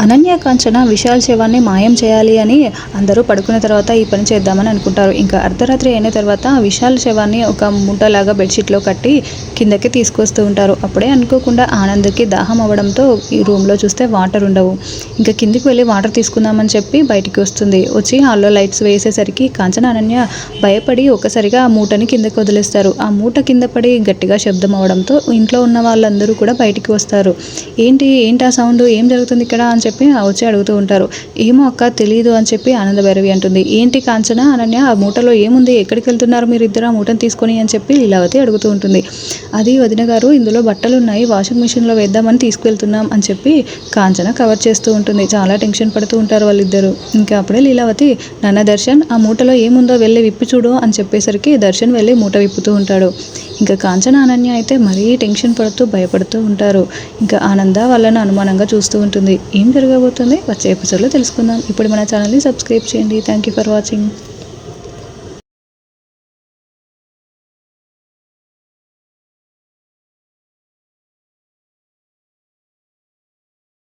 అనన్య కాంచన విశాల్ శవాన్ని మాయం చేయాలి అని అందరూ పడుకున్న తర్వాత ఈ పని చేద్దామని అనుకుంటారు. ఇంకా అర్ధరాత్రి అయిన తర్వాత విశాల్ శవాన్ని ఒక మూటలాగా బెడ్షీట్లో కట్టి కిందకి తీసుకొస్తూ ఉంటారు. అప్పుడే అనుకోకుండా ఆనంద్కి దాహం అవ్వడంతో ఈ రూమ్లో చూస్తే వాటర్ ఉండవు. ఇంకా కిందికి వెళ్ళి వాటర్ తీసుకుందామని చెప్పి బయటికి వస్తుంది. వచ్చి హాల్లో లైట్స్ వేసేసరికి కాంచన అనన్య భయపడి ఒక్కసారిగా ఆ మూటని కిందకి వదిలేస్తారు. ఆ మూట కింద పడి గట్టిగా శబ్దం అవడంతో ఇంట్లో ఉన్న వాళ్ళందరూ కూడా బయటికి వస్తారు. ఏంటి? ఏంటి ఆ సౌండ్? ఏం జరుగుతుంది ఇక్కడ? అని చెప్పి వచ్చి అడుగుతూ ఉంటారు. ఏమో అక్క తెలియదు అని చెప్పి ఆనందభైరవి అంటుంది. ఏంటి కాంచన అనన్య ఆ మూటలో ఏముంది? ఎక్కడికి వెళ్తున్నారు మీరు ఇద్దరు ఆ మూటను తీసుకొని అని చెప్పి లీలావతి అడుగుతూ ఉంటుంది. అది వదిన గారు ఇందులో బట్టలు ఉన్నాయి వాషింగ్ మిషన్లో వేద్దామని తీసుకువెళ్తున్నాం అని చెప్పి కాంచన కవర్ చేస్తూ ఉంటుంది. చాలా టెన్షన్ పడుతూ ఉంటారు వాళ్ళిద్దరు. ఇంకా అప్పుడే లీలావతి నాన్న దర్శన్ ఆ మూటలో ఏముందో వెళ్ళి విప్పి చూడు అని చెప్పేసరికి దర్శన్ వెళ్ళి మూట విప్పుతూ ఉంటాడు. ఇంకా కాంచన అనన్య అయితే మరీ టెన్షన్ పడుతూ భయపడుతూ ఉంటారు. ఇంకా ఆనంద వాళ్ళను అనుమానంగా చూస్తూ ఉంటుంది. ఏం జరగబోతుంది? వచ్చే ఎపిసోడ్లో తెలుసుకుందాం. ఇప్పుడు మన ఛానల్ని సబ్స్క్రైబ్ చేయండి. Thank you for watching